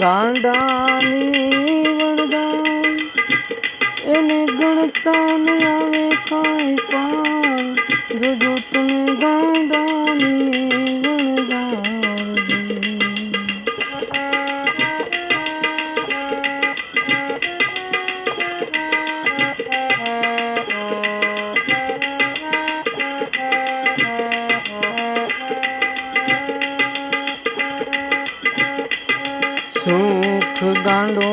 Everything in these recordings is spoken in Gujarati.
ગાંડાની વણગાણ એને ગણતા ન આવે કાંઈ પાર જોજો તમે ગાંડાની গাঁডো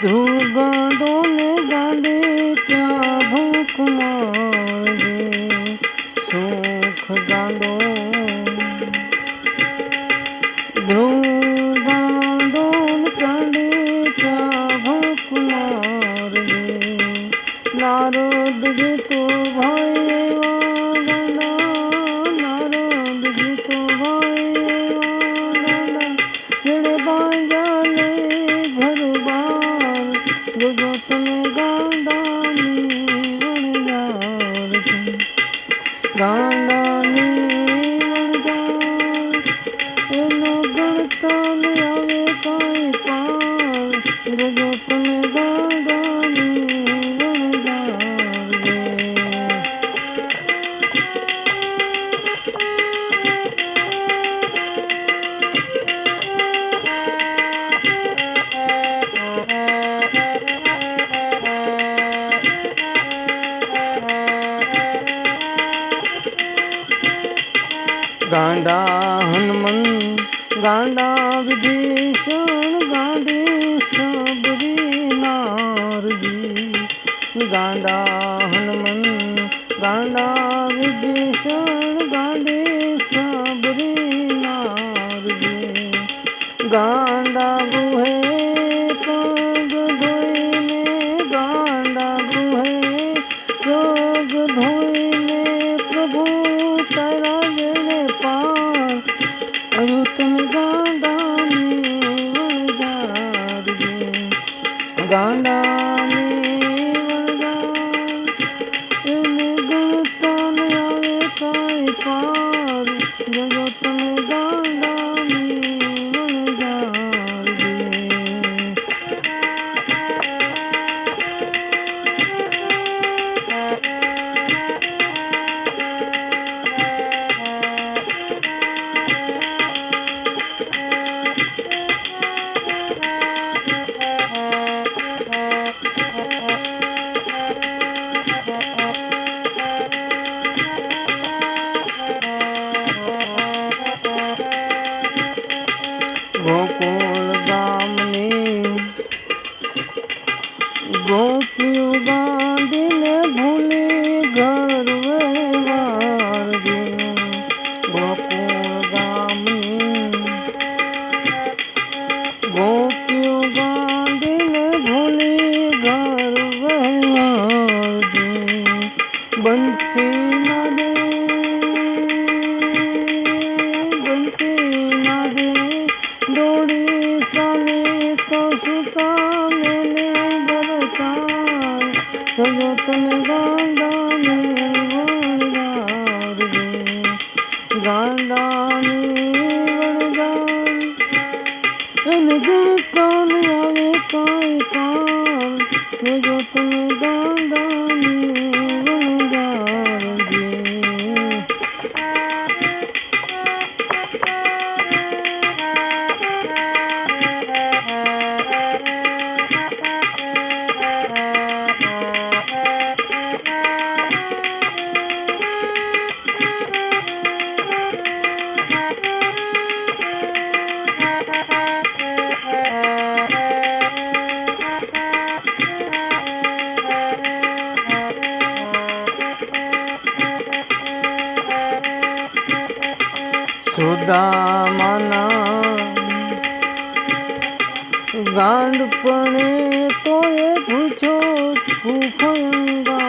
ধ্রুব গাঁডো নে গোপনে গাও ગાંડા હનુમન ગાંડા વિભીષણ. दिल तोलिया में कोई काम मुझे तुम्हें दादा ગામના ગાંડપણે તો એ પૂછો ભૂખયંગા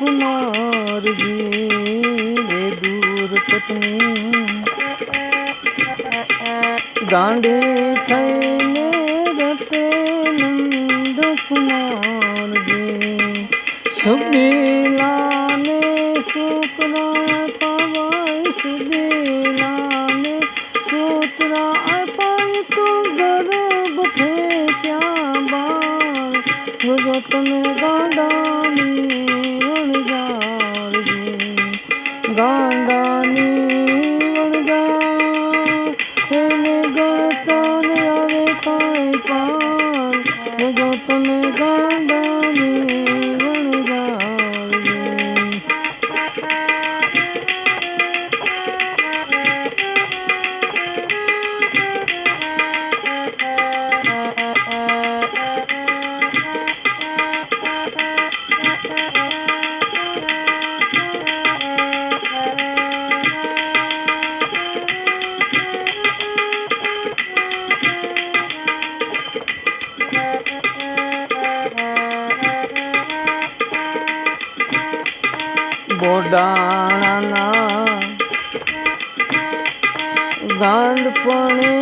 कुमार जी रे दूर पत्नी गांडे 真的。દાણાના ગાંડપણે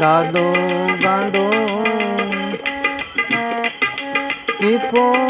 દાદો ગાંડો. પીપો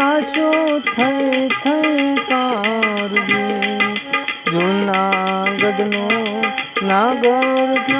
નશો થઈ થઈ કારગે જૂના ગઢનો નાગર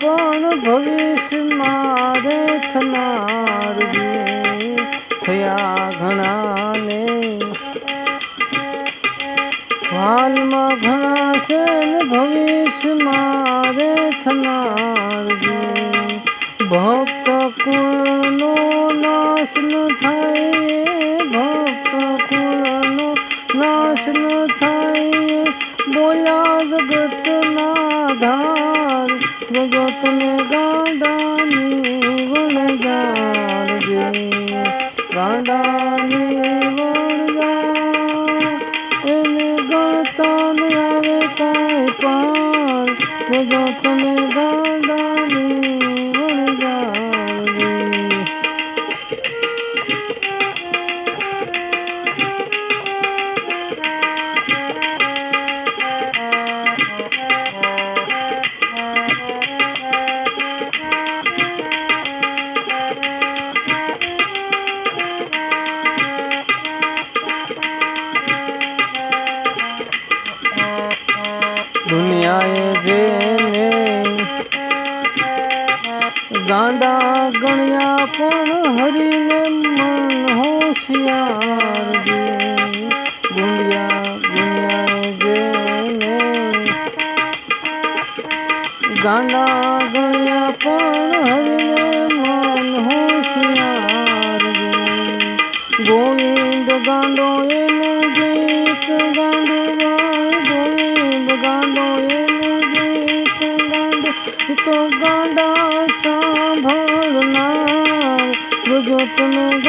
પણ ભવિષ્યમાં રે થનાર થયા ઘણાને. હાલમાં ઘણા છે ને ભવિષ્ય ન્યાય જેને ગાંડા ગણ્યા પણ હરીને મન હોશિયાર જે ગુંડિયા ગુણ્યા જેને ગાંડા ગણ્યા પણ હરીને મન હોશિયાર જે ગોવિંદ ગાંડો એનું ગીત ગાંડો જોજો તમે